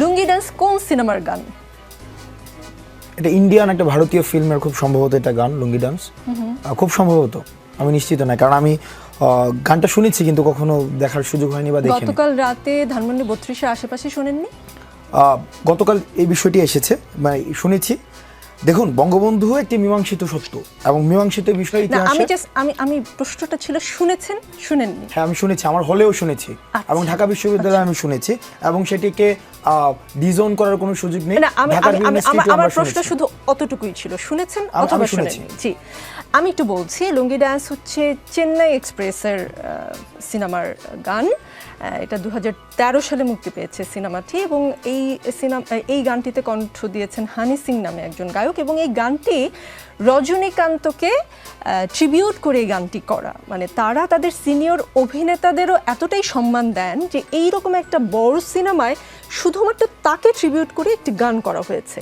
লুঙ্গি dance কোন সিনেমার গান? এটা ইন্ডিয়ান একটা ভারতীয় ফিল্মের খুব সম্ভবত এটা গান লুঙ্গি ডান্স খুব সম্ভবত আমি নিশ্চিত না কারণ আমি গানটা শুনেছি কিন্তু কখনো দেখার সুযোগ হয়নি বা দেখিনি। গতকাল রাতে ধানমন্ডি বত্রিশের আশেপাশে শোনেননি? গতকাল এই বিষয়টি এসেছে মানে শুনেছি। দেখুন বঙ্গবন্ধু একটি মীমাংসিত সত্য এবং মীমাংসিত বিষয় না আমি জাস্ট আমি আমি প্রশ্নটা ছিল শুনেছেন? শুনেননি? হ্যাঁ আমি শুনেছি আমার হলেও শুনেছি। আচ্ছা। এবং ঢাকা বিশ্ববিদ্যালয়ে আমি শুনেছি এবং সেটিকে ডিজোন করার কোনো সুযোগ নেই। আমার- প্রশ্ন শুধু অতটুকুই ছিল। শুনেছেন অথবা। শুনেননি? জি। আমি একটু বলছি, লুঙ্গি ডান্স হচ্ছে চেন্নাই এক্সপ্রেসের সিনেমার গান। এটা দু হাজার তেরো সালে মুক্তি পেয়েছে সিনেমাটি এবং এই সিনেমা এই গানটিতে কণ্ঠ দিয়েছেন হানি সিং নামে একজন গায়ক এবং এই গানটি রজনীকান্তকে ট্রিবিউট করে এই গানটি করা। মানে তারা তাদের সিনিয়র অভিনেতাদেরও এতটাই সম্মান দেন যে এই রকম একটা বড় সিনেমায় শুধুমাত্র তাকে ট্রিবিউট করে একটি গান করা হয়েছে।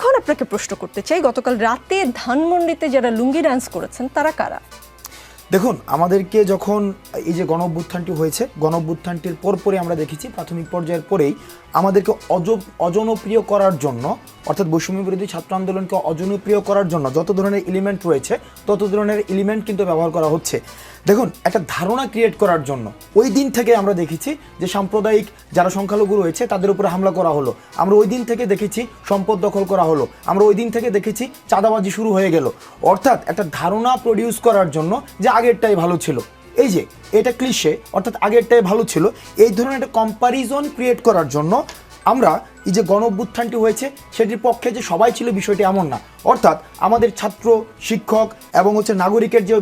এখন আপনাকে প্রশ্ন করতে চাই, গতকাল রাতে ধানমন্ডিতে যারা লুঙ্গি ডান্স করেছেন, তারা কারা? দেখুন, আমাদেরকে যখন এই যে গণ হয়েছে গণ পরপরই আমরা দেখেছি, প্রাথমিক পর্যায়ের পরেই আমাদেরকে অজ অজনপ্রিয় করার জন্য, অর্থাৎ বৈষম্য বিরোধী ছাত্র আন্দোলনকে অজনপ্রিয় করার জন্য যত ধরনের এলিমেন্ট রয়েছে, তত ধরনের এলিমেন্ট কিন্তু ব্যবহার করা হচ্ছে। দেখুন, একটা ধারণা ক্রিয়েট করার জন্য, ওই দিন থেকে আমরা দেখেছি যে সাম্প্রদায়িক যারা সংখ্যালঘু রয়েছে, তাদের উপরে হামলা করা হলো। আমরা ওই দিন থেকে দেখেছি সম্পদ দখল করা হলো। আমরা ওই দিন থেকে দেখেছি চাঁদাবাজি শুরু হয়ে গেল। অর্থাৎ একটা ধারণা প্রডিউস করার জন্য যে আগেরটাই ভালো ছিল। এই যে, এটা ক্লিশে অর্থাৎ আগেরটাই ভালো ছিল। এই ধরনের একটা কম্প্যারিজন ক্রিয়েট করার জন্য আমরা এই যে গণ অভ্যুত্থানটি হয়েছে, সেটির পক্ষে যে সবাই ছিল বিষয়টি এমন না। অর্থাৎ আমাদের ছাত্র, শিক্ষক এবং হচ্ছে নাগরিকের যে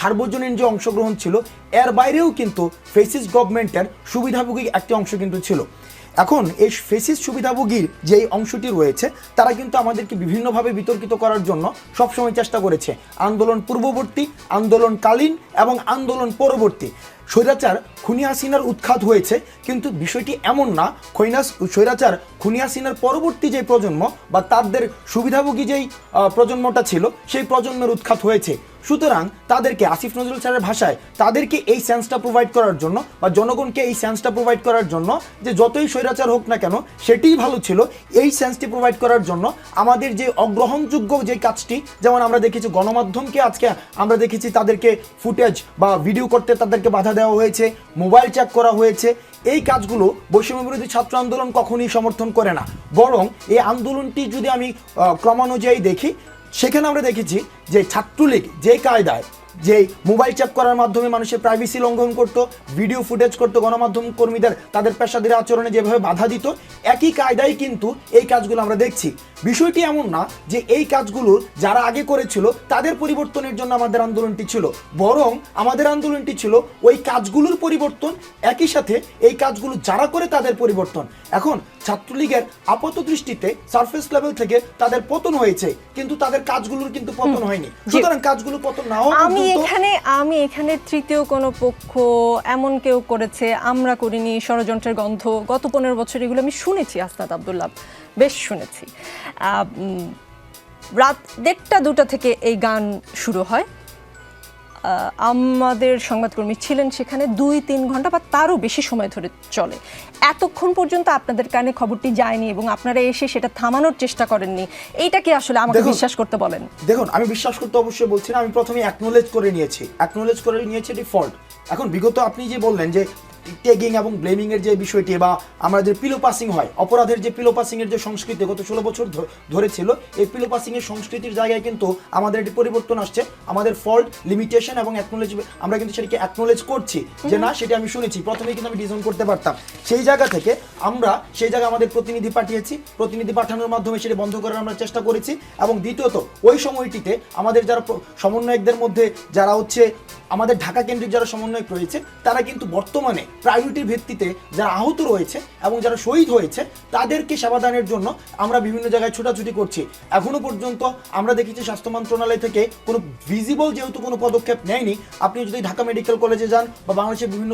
সার্বজনীন যে অংশগ্রহণ ছিল, এর বাইরেও কিন্তু ফেসিস গভর্নমেন্টের সুবিধাভোগী একটি অংশ কিন্তু ছিল। এখন এই ফেসিস সুবিধাভোগীর যে অংশটি রয়েছে, তারা কিন্তু আমাদেরকে বিভিন্নভাবে বিতর্কিত করার জন্য সবসময় চেষ্টা করেছে। আন্দোলন পূর্ববর্তী, আন্দোলনকালীন এবং আন্দোলন পরবর্তী। স্বৈরাচার খুনি হাসিনার উৎখাত হয়েছে, কিন্তু বিষয়টি এমন না, খৈনাস স্বৈরাচার খুনি হাসিনার পরবর্তী যে প্রজন্ম বা তাদের সুবিধাভোগী যেই প্রজন্মটা ছিল, সেই প্রজন্মের উৎখাত হয়েছে। সুতরাং তাদেরকে আসিফ নজরুল স্যারের ভাষায় তাদেরকে এই সেন্সটা প্রোভাইড করার জন্য বা জনগণকে এই সেন্সটা প্রোভাইড করার জন্য যে যতই স্বৈরাচার হোক না কেন, সেটিই ভালো ছিল এই সেন্সটি প্রোভাইড করার জন্য আমাদের যে অগ্রহণযোগ্য যে কাজটি, যেমন আমরা দেখেছি গণমাধ্যমকে আজকে আমরা দেখেছি তাদেরকে ফুটেজ বা ভিডিও করতে তাদেরকে বাধা দেওয়া হয়েছে মোবাইল চেক করা হয়েছে। এই কাজগুলো বৈষম্য বিরোধী ছাত্র আন্দোলন কখনোই সমর্থন করে না। বরং এই আন্দোলনটি যদি আমি ক্রমানুযায়ী দেখি সেখানে আমরা দেখেছি যে ছাত্রলীগ, যে কায়দায়, যে মোবাইল চেক করার মাধ্যমে মানুষের প্রাইভেসি লঙ্ঘন করতো ভিডিও ফুটেজ করতো, গণমাধ্যম কর্মীদের, তাদের পেশাদের আচরণে যেভাবে বাধা দিত, একই কায়দায় কিন্তু এই কাজগুলো আমরা দেখছি। বিষয়টি এমন না যে এই কাজগুলো যারা আগে করেছিল, তাদের পরিবর্তনের জন্য আমাদের আন্দোলনটি ছিল। বরং আমাদের আন্দোলনটি ছিল ওই কাজগুলোর পরিবর্তন, একই সাথে এই কাজগুলো যারা করে তাদের পরিবর্তন। এখন ছাত্রলীগের আপাত দৃষ্টিতে সারফেস লেভেল থেকে তাদের পতন হয়েছে কিন্তু তাদের কাজগুলোর কিন্তু পতন হয়নি। সুতরাং কাজগুলো পতন না আমি এখানে আমি এখানে তৃতীয় কোনো পক্ষ এমন কেউ করেছে আমরা করিনি ষড়যন্ত্রের গন্ধ গত পনেরো বছর এগুলো আমি শুনেছি আস্তাদ আবদুল্লাহ বেশ শুনেছি। রাত দেড়টা দুটা থেকে এই গান শুরু হয়। আমাদের সংবাদকর্মী ছিলেন সেখানে দুই তিন ঘণ্টা বা তারও বেশি সময় ধরে চলে। এতক্ষণ পর্যন্ত আপনাদের কানে খবরটি যায়নি এবং আপনারা এসে সেটা থামানোর চেষ্টা করেননি। এইটা কি আসলে আমাকে বিশ্বাস করতে বলেন? দেখুন আমি বিশ্বাস করতে অবশ্যই বলছি না আমি প্রথমে অ্যাকনোলেজ করে নিয়েছি। অ্যাকনোলেজ করে নিয়েছি এটি ফল্ট এখন বিগত আপনি যে বললেন যে টেগিং এবং ব্লেমিং এর যে বিষয়টি বা আমরা যে পিলো পাসিং হয় অপরাধের যে পিলো পাসিং এর যে সংস্কৃতি গত ষোলো বছর ধরে ছিল এই পিলো পাসিং এর সংস্কৃতির জায়গায় কিন্তু আমাদের একটি পরিবর্তন আসছে। আমাদের ফল্ট লিমিটেশন এবং অ্যাকনোলেজ আমরা কিন্তু সেটাকে অ্যাকনোলেজ করছি যে না সেটা আমি শুনেছি। প্রথমে কিন্তু আমি ডিজাইন করতে পারতাম। সেই জায়গা থেকে আমরা সেই জায়গায় আমাদের প্রতিনিধি পাঠিয়েছি। প্রতিনিধি পাঠানোর মাধ্যমে সেটা বন্ধ করার আমরা চেষ্টা করেছি এবং দ্বিতীয়ত ওই সময়টিতে আমাদের যারা সমন্বয়কদের মধ্যে যারা হচ্ছে আমাদের ঢাকা কেন্দ্রিক যারা সমন্বয়ক রয়েছে তারা কিন্তু বর্তমানে প্রায়োরিটির ভিত্তিতে যারা আহত রয়েছে এবং যারা শহীদ হয়েছে তাদেরকে সেবাদানের জন্য আমরা বিভিন্ন জায়গায় ছোটাছুটি করছি। এখনও পর্যন্ত আমরা দেখেছি স্বাস্থ্য মন্ত্রণালয় থেকে কোনো ভিজিবল যেহেতু কোনো পদক্ষেপ নেয়নি আপনি যদি ঢাকা মেডিকেল কলেজে যান বা বাংলাদেশের বিভিন্ন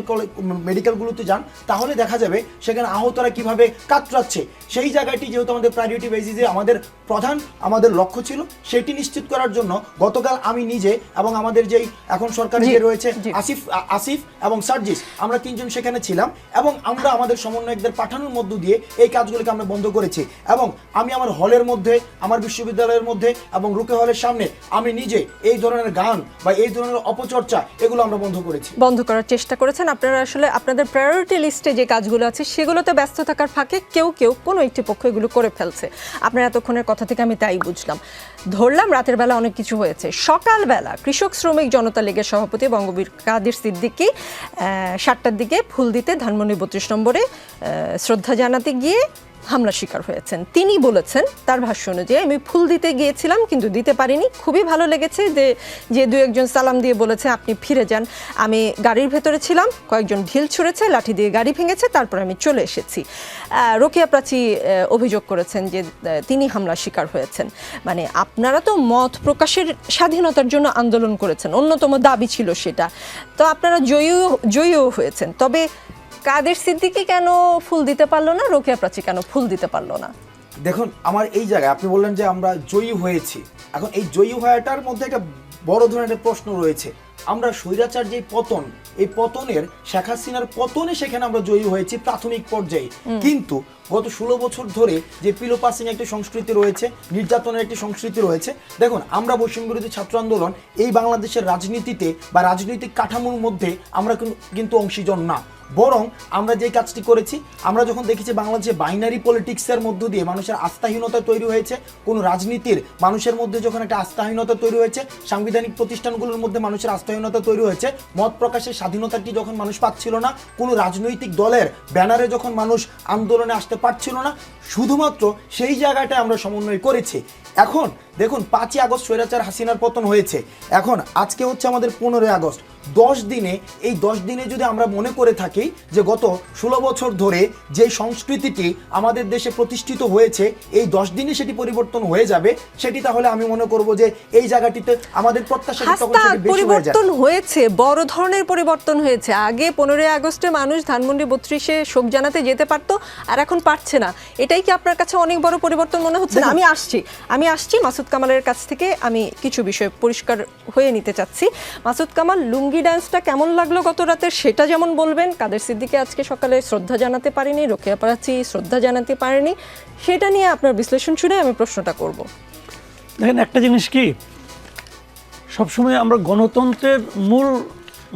মেডিকেলগুলোতে যান তাহলে দেখা যাবে সেখানে আহতরা কীভাবে কাতরাচ্ছে। সেই জায়গাটি যেহেতু আমাদের প্রায়োরিটি বেসিসে আমাদের প্রধান আমাদের লক্ষ্য ছিল সেটি নিশ্চিত করার জন্য গতকাল আমি নিজে এবং আমাদের যেই এখন সরকারে রয়েছে আসিফ আসিফ এবং সার্জিস আমরা তিনজন সেখানে ছিলাম এবং আমরা আমাদের সমন্বয়কদের পাঠানোর মধ্য দিয়ে এই কাজগুলিকে আমরা বন্ধ করেছি এবং আমি আমার হলের মধ্যে, আমার বিশ্ববিদ্যালয়ের মধ্যে এবং রুকে হলের সামনে আমি নিজে এই ধরনের গান বা এই ধরনের অপচর্চা এগুলো আমরা বন্ধ করেছি। বন্ধ করার চেষ্টা করেছেন। আপনারা আসলে আপনাদের প্রায়োরিটি লিস্টে যে কাজগুলো আছে সেগুলোতে ব্যস্ত থাকার ফাঁকে কেউ কেউ কোনো একটি পক্ষ এগুলো করে ফেলছে। আপনার এতক্ষণের কথা থেকে আমি তাই বুঝলাম। ধরলাম রাতের বেলা অনেক কিছু হয়েছে। সকালবেলা কৃষক শ্রমিক জনতা লীগের সভাপতি বঙ্গবীর কাদের সিদ্দিকী সাতটার দিকে ফুল দিতে ধানমন্ডি বত্রিশ নম্বরে শ্রদ্ধা জানাতে গিয়ে হামলা শিকার হয়েছেন। তিনি বলেছেন, তার ভাষ্য অনুযায়ী, আমি ফুল দিতে গিয়েছিলাম, কিন্তু দিতে পারিনি। খুবই ভালো লেগেছে যে যে দু একজন সালাম দিয়ে বলেছে, আপনি ফিরে যান। আমি গাড়ির ভেতরে ছিলাম, কয়েকজন ঢিল ছুঁড়েছে, লাঠি দিয়ে গাড়ি ভেঙেছে, তারপর আমি চলে এসেছি। রোকেয়া প্রাচী অভিযোগ করেছেন যে তিনি হামলা শিকার হয়েছেন। মানে আপনারা তো মত প্রকাশের স্বাধীনতার জন্য আন্দোলন করেছেন, অন্যতম দাবি ছিল সেটা। তো আপনারা জয়ীও জয়ীও হয়েছেন। তবে কাদের সিদ্দিকি কেন ফুল দিতে পারল না রোকেয়া প্রাচী কেন ফুল দিতে পারল না? দেখুন আমার এই জায়গায় আপনি বললেন যে আমরা জয়ী হয়েছি। এখন এই জয়ী হওয়াটার মধ্যে একটা বড় ধরনের প্রশ্ন রয়েছে। আমরা স্বৈরাচার যে পতন এই পতনের শেখ হাসিনার পতনে সেখানে আমরা জয়ী হয়েছি প্রাথমিক পর্যায়ে। কিন্তু গত ষোলো বছর ধরে যে পিলো পাসিং একটি সংস্কৃতি রয়েছে নির্যাতনের একটি সংস্কৃতি রয়েছে দেখুন আমরা বৈষম্য বিরোধী ছাত্র আন্দোলন এই বাংলাদেশের রাজনীতিতে বা রাজনৈতিক কাঠামোর মধ্যে আমরা কিন্তু- কিন্তু অংশীজন না। বরং আমরা যে কাজটি করেছি, আমরা যখন দেখেছি বাংলাদেশে বাইনারি পলিটিক্সের মধ্য দিয়ে মানুষের আস্থাহীনতা তৈরি হয়েছে, কোন রাজনীতির মানুষের মধ্যে যখন একটা আস্থাহীনতা তৈরি হয়েছে, সাংবিধানিক প্রতিষ্ঠানগুলোর মধ্যে মানুষের আস্থাহীনতা তৈরি হয়েছে, মত প্রকাশের স্বাধীনতাটি যখন মানুষ পাচ্ছিল না, কোনো রাজনৈতিক দলের ব্যানারে যখন মানুষ আন্দোলনে আসতে পারছিল না, শুধুমাত্র সেই জায়গাটায় আমরা সমন্বয় করেছি। এখন দেখুন পাঁচই আগস্ট স্বৈরাচার হাসিনার পতন হয়েছে। এখন আজকে হচ্ছে আমাদের পনেরোই আগস্ট। দশ দিনে এই দশ দিনে যদি আমরা মনে করে থাকি যে গত ষোলো বছর ধরে যে সংস্কৃতিটি আমাদের দেশে প্রতিষ্ঠিত হয়েছে এই দশ দিনে সেটি পরিবর্তন হয়ে যাবে সেটি তাহলে আমি মনে করব যে এই জায়গাটিতে আমাদের প্রত্যাশা পরিবর্তন হয়েছে বড় ধরনের পরিবর্তন হয়েছে। আগে পনেরোই আগস্টে মানুষ ধানমন্ডি বত্রিশে শোক জানাতে যেতে পারতো আর এখন পারছে না। এটাই কি আপনার কাছে অনেক বড় পরিবর্তন মনে হচ্ছে আমি আসছি আমি আসছি মাসুদ কামালের কাছ থেকে আমি কিছু বিষয় পরিষ্কার হয়ে নিতে চাচ্ছি। মাসুদ কামাল, লুঙ্গি ডান্সটা কেমন লাগল গত রাতে? সেটা যেমন বলবেন, কাদের সিদ্দিকে আজকে সকালে শ্রদ্ধা জানাতে পারিনি রোকেয়া প্রাচী শ্রদ্ধা জানাতে পারেনি, সেটা নিয়ে আপনার বিশ্লেষণ শুনে আমি প্রশ্নটা করব। দেখেন, একটা জিনিস কি, সবসময় আমরা গণতন্ত্রের মূল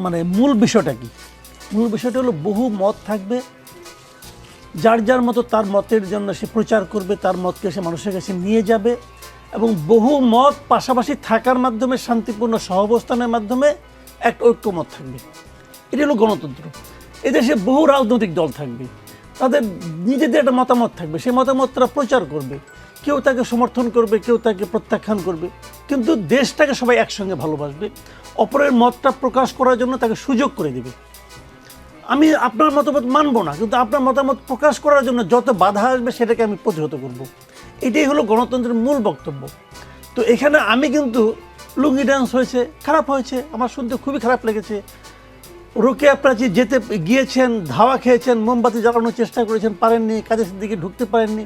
মানে মূল বিষয়টা কি? মূল বিষয়টা হলো বহু মত থাকবে, যার যার মতো তার মতের জন্য সে প্রচার করবে, তার মতকে সে মানুষের কাছে নিয়ে যাবে এবং বহু মত পাশাপাশি থাকার মাধ্যমে, শান্তিপূর্ণ সহাবস্থানের মাধ্যমে এক ঐক্যমত থাকবে। এটি হলো গণতন্ত্র। এদেশে বহু রাজনৈতিক দল থাকবে। তাদের নিজেদের একটা মতামত থাকবে। সেই মতামত তারা প্রচার করবে। কেউ তাকে সমর্থন করবে, কেউ তাকে প্রত্যাখ্যান করবে। কিন্তু দেশটাকে সবাই একসঙ্গে ভালোবাসবে। অপরের মতটা প্রকাশ করার জন্য তাকে সুযোগ করে দেবে। আমি আপনার মতামত মানবো না, কিন্তু আপনার মতামত প্রকাশ করার জন্য যত বাধা আসবে সেটাকে আমি প্রতিহত করব। এটাই হলো গণতন্ত্রের মূল বক্তব্য। তো এখানে আমি কিন্তু লুঙ্গি ডান্স হয়েছে, খারাপ হয়েছে, আমার শুনতে খুবই খারাপ লেগেছে। রোকেয়া প্রাচী যেতে গিয়েছেন, ধাওয়া খেয়েছেন, মোমবাতি জ্বালানোর চেষ্টা করেছেন, পারেননি, কাজের দিকে ঢুকতে পারেননি,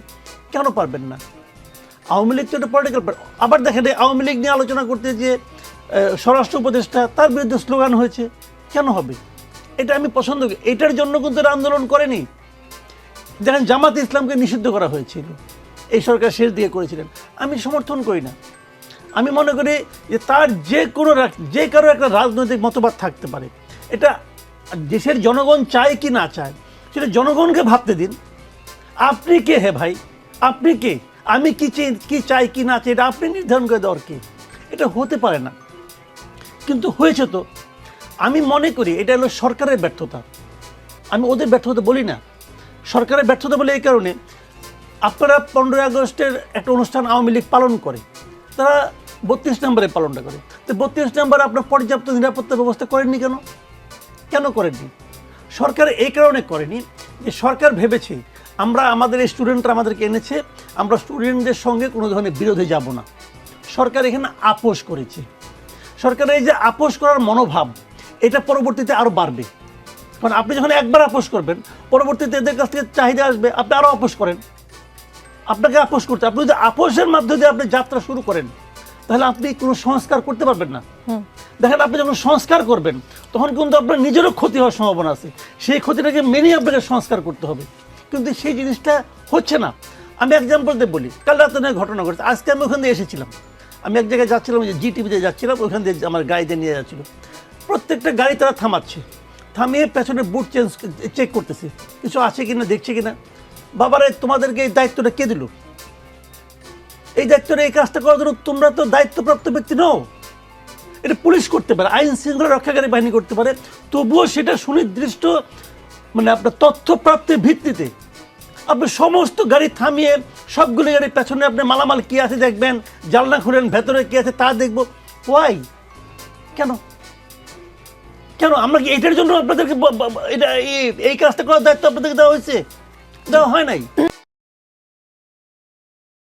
কেন পারবেন না? আওয়ামী লীগ তো একটা পলিটিক্যাল আবার দেখেন আওয়ামী লীগ নিয়ে আলোচনা করতে যে স্বরাষ্ট্র উপদেষ্টা, তার বিরুদ্ধে স্লোগান হয়েছে, কেন হবে? এটা আমি পছন্দ করি। এটার জন্য কিন্তু আন্দোলন করেনি। দেখেন জামাত ইসলামকে নিষিদ্ধ করা হয়েছিল। এই সরকার শেষ দিয়ে করেছিলেন। আমি সমর্থন করি না। আমি মনে করি যে তার যে কোনো যে কারও একটা রাজনৈতিক মতবাদ থাকতে পারে। এটা দেশের জনগণ চায় কি না চায়, সেটা জনগণকে ভাবতে দিন। আপনি কে হে ভাই? আপনি কে? আমি কি চাই কি চাই, কি না চাই, এটা আপনি নির্ধারণ করে দেওয়ার কে? এটা হতে পারে না। কিন্তু হয়েছে তো। আমি মনে করি এটা হলো সরকারের ব্যর্থতা। আমি ওদের ব্যর্থতা বলি না। সরকারের ব্যর্থতা বলে এই কারণে আপনারা পনেরোই আগস্টের একটা অনুষ্ঠান আওয়ামী লীগ পালন করে, তারা বত্রিশ নম্বরে পালনটা করে। তো বত্রিশ নম্বরে আপনার পর্যাপ্ত নিরাপত্তা ব্যবস্থা করেননি কেন? কেন করেননি? সরকার এই কারণে করেনি যে সরকার ভেবেছে, আমরা আমাদের এই স্টুডেন্টরা আমাদেরকে এনেছে, আমরা স্টুডেন্টদের সঙ্গে কোনো ধরনের বিরোধে যাব না। সরকার এখানে আপোষ করেছে। সরকারের এই যে আপোষ করার মনোভাব, এটা পরবর্তীতে আরও বাড়বে। কারণ আপনি যখন একবার আপোষ করবেন, পরবর্তীতে এদের কাছ থেকে চাহিদা আসবে, আপনি আরও আপোষ করেন। আপনাকে আপোষ করতে আপনি যদি আপোষের মাধ্যমে দিয়ে আপনি যাত্রা শুরু করেন তাহলে আপনি কোনো সংস্কার করতে পারবেন না। দেখেন আপনি যখন সংস্কার করবেন তখন কিন্তু আপনার নিজেরও ক্ষতি হওয়ার সম্ভাবনা আছে। সেই ক্ষতিটাকে মেনে আপনাকে সংস্কার করতে হবে। কিন্তু সেই জিনিসটা হচ্ছে না। আমি এক্সাম্পল দিয়ে বলি। কাল রাতে নয় ঘটনা ঘটেছে। আজকে আমি ওখান দিয়ে এসেছিলাম। আমি এক জায়গায় যাচ্ছিলাম যে জি টিভিতে যাচ্ছিলাম ওখান দিয়ে আমার গাড়িতে নিয়ে যাচ্ছিল। প্রত্যেকটা গাড়ি তারা থামাচ্ছে। থামিয়ে পেছনে বুট চেঞ্জ চেক করতেছে। কিছু আছে কিনা দেখছে কিনা? বাবারে, তোমাদেরকে এই দায়িত্বটা কে দিল? এই দায়িত্বটা এই কাজটা করার জন্য তোমরা তো দায়িত্বপ্রাপ্ত ব্যক্তি নও। এটা পুলিশ করতে পারে, আইন শৃঙ্খলা রক্ষাকারী বাহিনী করতে পারে। তবুও সেটা সুনির্দিষ্ট মানে আপনার তথ্য প্রাপ্তির ভিত্তিতে। আপনি সমস্ত গাড়ি থামিয়ে, সবগুলো গাড়ির পেছনে আপনি মালামাল কি আছে দেখবেন, জানলা খুলেন, ভেতরে কি আছে তা দেখব। ওয়াই কেন? কেন? আমরা কি এটার জন্য আপনাদেরকে এটা এই কাজটা করার দায়িত্ব আপনাদেরকে দেওয়া হয়েছে? দেওয়া হয় নাই